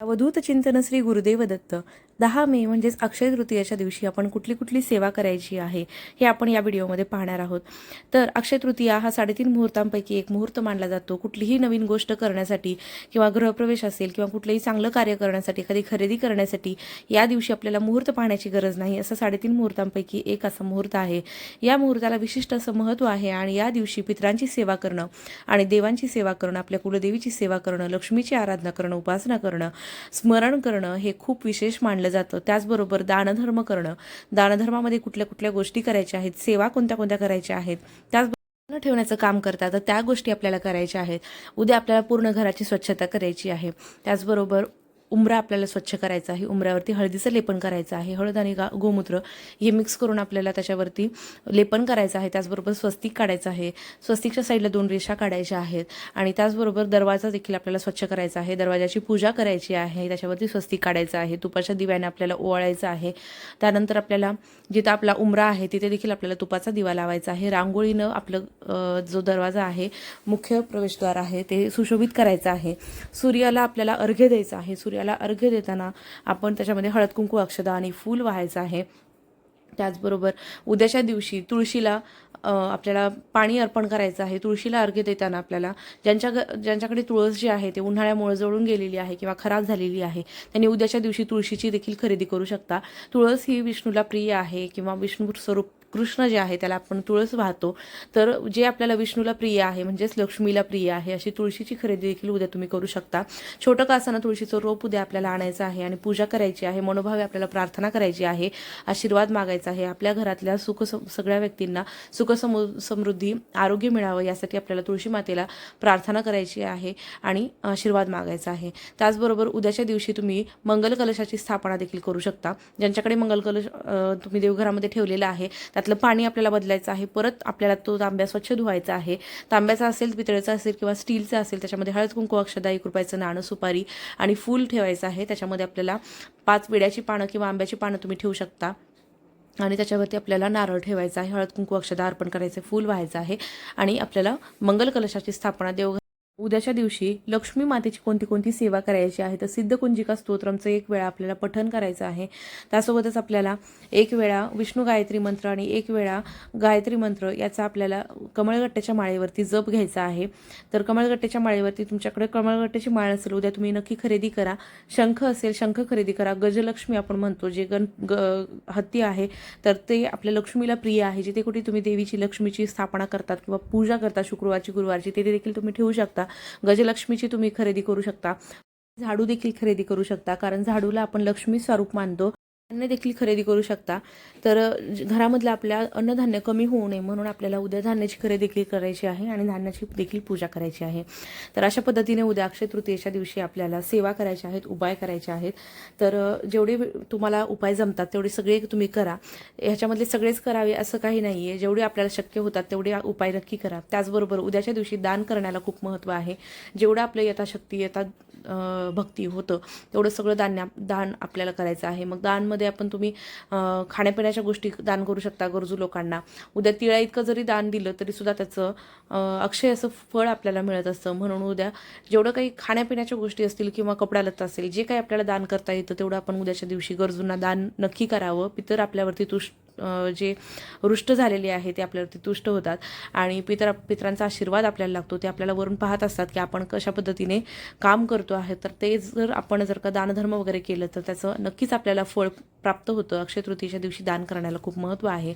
अवधूत चिंतन श्री गुरुदेव दत्त. दहा मे म्हणजेच अक्षय तृतीयाच्या दिवशी आपण कुठली कुठली सेवा करायची आहे हे आपण या व्हिडिओमध्ये पाहणार आहोत. तर अक्षय तृतीया हा साडेतीन मुहूर्तांपैकी एक मुहूर्त मानला जातो. कुठलीही नवीन गोष्ट करण्यासाठी किंवा गृहप्रवेश असेल किंवा कुठलंही चांगलं कार्य करण्यासाठी एखादी खरेदी करण्यासाठी या दिवशी आपल्याला मुहूर्त पाहण्याची गरज नाही असं साडेतीन मुहूर्तांपैकी एक असा मुहूर्त आहे. या मुहूर्ताला विशिष्ट असं महत्त्व आहे आणि या दिवशी पितरांची सेवा करणं आणि देवांची सेवा करणं आपल्या कुलदेवीची सेवा करणं लक्ष्मीची आराधना करणं उपासना करणं स्मरण करणं हे खूप विशेष मानलं जातं. त्याचबरोबर दानधर्म करणं. दानधर्मामध्ये कुठल्या कुठल्या गोष्टी करायच्या आहेत? सेवा कोणत्या कोणत्या करायच्या आहेत? त्याच न ठेवण्याचं काम करतात. तर त्या गोष्टी आपल्याला करायच्या आहेत. उद्या आपल्याला पूर्ण घराची स्वच्छता करायची आहे. त्याचबरोबर उमरा आपल्याला स्वच्छ करायचा आहे उमऱ्यावरती हळदीचं लेपन करायचं आहे हळद आणि गा गोमूत्र हे मिक्स करून आपल्याला त्याच्यावरती लेपन करायचं आहे. त्याचबरोबर स्वस्तिक काढायचं आहे. स्वस्तिकच्या साईडला दोन रेषा काढायच्या आहेत आणि त्याचबरोबर दरवाजा देखील आपल्याला स्वच्छ करायचा आहे. दरवाजाची पूजा करायची आहे. त्याच्यावरती स्वस्तिक काढायचं आहे. तुपाच्या दिव्याने आपल्याला ओवाळायचं आहे. त्यानंतर आपल्याला जिथं आपला उमरा आहे तिथे देखील आपल्याला तुपाचा दिवा लावायचा आहे. रांगोळीनं आपलं जो दरवाजा आहे मुख्य प्रवेशद्वार आहे ते सुशोभित करायचं आहे. सूर्याला आपल्याला अर्घ्य द्यायचं आहे. सूर्य सूर्याला अर्घ्य देताना आपण त्याच्यामध्ये हळद कुंकू अक्षदा आणि फूल व्हायचं आहे. त्याचबरोबर उद्याच्या दिवशी तुळशीला आपल्याला पाणी अर्पण करायचं आहे. तुळशीला अर्घ्य देताना आपल्याला ज्यांच्या ग ज्यांच्याकडे तुळस जी आहे ते उन्हाळ्यामुळे जळून गेलेली आहे किंवा खराब झालेली आहे त्यांनी उद्याच्या दिवशी तुळशीची देखील खरेदी करू शकता. तुळस ही विष्णूला प्रिय आहे किंवा विष्णू स्वरूप कृष्ण जे आहे त्याला आपण तुळस वाहतो. तर जे आपल्याला विष्णूला प्रिय आहे म्हणजेच लक्ष्मीला प्रिय आहे अशी तुळशीची खरेदी देखील उद्या तुम्ही करू शकता. छोटं का असताना तुळशीचं रोप उद्या आपल्याला आणायचं आहे आणि पूजा करायची आहे मनोभावे आपल्याला प्रार्थना करायची आहे आशीर्वाद मागायचा आहे. आपल्या घरातल्या सुख सगळ्या व्यक्तींना सुख समु समृद्धी आरोग्य मिळावं यासाठी आपल्याला तुळशी मातेला प्रार्थना करायची आहे आणि आशीर्वाद मागायचा आहे. त्याचबरोबर उद्याच्या दिवशी तुम्ही मंगल कलशाची स्थापना देखील करू शकता. ज्यांच्याकडे मंगल कलश तुम्ही देवघरामध्ये ठेवलेला आहे त्यात त्यातलं पाणी आपल्याला बदलायचं आहे परत आपल्याला तो तांब्या स्वच्छ धुवायचा आहे. तांब्याचा असेल पितळेचा असेल किंवा स्टीलचा असेल त्याच्यामध्ये हळद कुंकू अक्षदा एक रुपयाचं नाणं सुपारी आणि फूल ठेवायचं आहे. त्याच्यामध्ये आपल्याला पाच विड्याची पानं किंवा आंब्याची पानं तुम्ही ठेवू शकता. आणि त्याच्यावरती आपल्याला नारळ ठेवायचा आहे हळद कुंकू अक्षदा अर्पण करायचं फूल व्हायचं आहे. आणि आपल्याला मंगल कलशाची स्थापना देव उद्याच्या दिवशी लक्ष्मी मातेची कोणती कोणती सेवा करायची आहे? तर सिद्धकुंजिका स्तोत्रमचं एक वेळा आपल्याला पठन करायचं आहे. त्यासोबतच आपल्याला एक वेळा विष्णू गायत्री मंत्र आणि एक वेळा गायत्री मंत्र याचा आपल्याला कमळगट्ट्याच्या माळेवरती जप घ्यायचा आहे. तर कमळगट्ट्याच्या माळेवरती तुमच्याकडे कमळगट्ट्याची माळ असेल उद्या तुम्ही नक्की खरेदी करा. शंख असेल शंख खरेदी करा. गजलक्ष्मी आपण म्हणतो जे गण ग हत्ती आहे तर ते आपल्या लक्ष्मीला प्रिय आहे. जिथे कुठे तुम्ही देवीची लक्ष्मीची स्थापना करतात किंवा पूजा करता शुक्रवारची गुरुवारची तिथे देखील तुम्ही ठेवू शकता. गजलक्ष्मीची तुम्ही खरेदी करू शकता. झाडू देखील खरेदी करू शकता. कारण झाडूला आपण लक्ष्मी स्वरूप मानतो. धान्य देखील खरेदी करू शकता. तर घरामधलं आपल्या अन्नधान्य कमी होऊ नये म्हणून आपल्याला उद्या धान्याची खरेदी देखील करायची आहे आणि धान्याची देखील पूजा करायची आहे. तर अशा पद्धतीने उद्या अक्षय तृतीयेच्या दिवशी आपल्याला सेवा करायच्या आहेत उपाय करायचे आहेत. तर जेवढे तुम्हाला उपाय जमतात तेवढे सगळे तुम्ही करा. ह्याच्यामधले सगळेच करावे असं काही नाही आहे जेवढे आपल्याला शक्य होतात तेवढे उपाय नक्की करा. त्याचबरोबर उद्याच्या दिवशी दान करण्याला खूप महत्त्व आहे. जेवढं आपलं यथाशक्ती यथा भक्ती होतं. तेवढं सगळं दान दान आपल्याला करायचं आहे. मग दानमध्ये आपण तुम्ही खाण्यापिण्याच्या गोष्टी दान करू शकता गरजू लोकांना. उद्या तिळा इतकं जरी दान दिलं तरी सुद्धा त्याचं अक्षय असं फळ आपल्याला मिळत असतं. म्हणून उद्या जेवढं काही खाण्यापिण्याच्या गोष्टी असतील किंवा कपडा लत्ता असेल जे काही आपल्याला दान करता येतं तेवढं आपण उद्याच्या दिवशी गरजूंना दान नक्की करावं. पितर आपल्यावरती तुष जे रुष्ट झालेले आहे ते आपल्यावरती तुष्ट होतात. आणि पितर पितरांचा आशीर्वाद आपल्याला लागतो. ते आपल्याला वरून पाहत असतात की आपण कशा पद्धतीने काम करतो आहे. तर ते जर आपण जर का दानधर्म वगैरे केलं तर त्याचं नक्कीच आपल्याला फळ प्राप्त होतं. अक्षय तृतीयेच्या दिवशी दान करण्याला खूप महत्त्व आहे.